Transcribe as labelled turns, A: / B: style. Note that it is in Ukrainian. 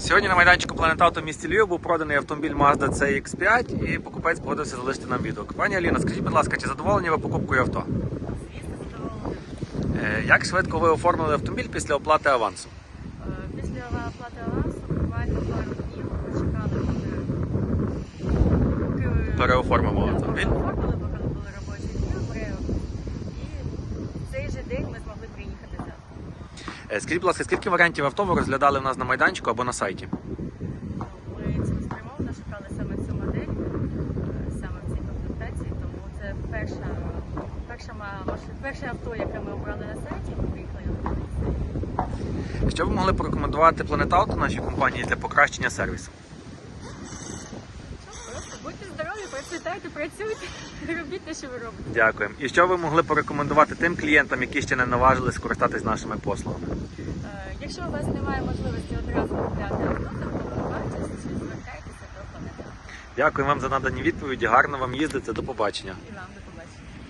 A: Сьогодні на майданчику Auto в місті Львів був проданий автомобіль Mazda CX-5 і покупець погодився залишити нам відгук. Пані Аліна, скажіть, будь ласка, чи задоволені ви покупкою авто? Е, Як швидко ви оформили автомобіль після оплати авансу?
B: Е, Після оплати авансу буквально пару днів почекали, поки, поки
A: Переоформимо автомобіль. Скажіть, будь ласка, скільки варіантів авто ви розглядали в нас на майданчику або на сайті?
B: Ми цілеспрямовано шукали саме цю модель, е, саме в цій комплектації, тому це перша, перша, ма- маш- перше авто, яке ми обрали на сайті, ми приїхали на сайті.
A: Що ви могли порекомендувати Planet Auto нашій компанії для покращення сервісу?
B: Процвітайте, працюйте, робіть те, що ви робите.
A: Дякуємо. І що ви могли порекомендувати тим клієнтам, які ще не наважились скористатись нашими послугами?
B: Е, Якщо у вас немає можливості одразу купляти авто, то вартість звертайтеся до планети.
A: Дякую вам за надані відповіді. Гарно вам їздити. До побачення.
B: І вам до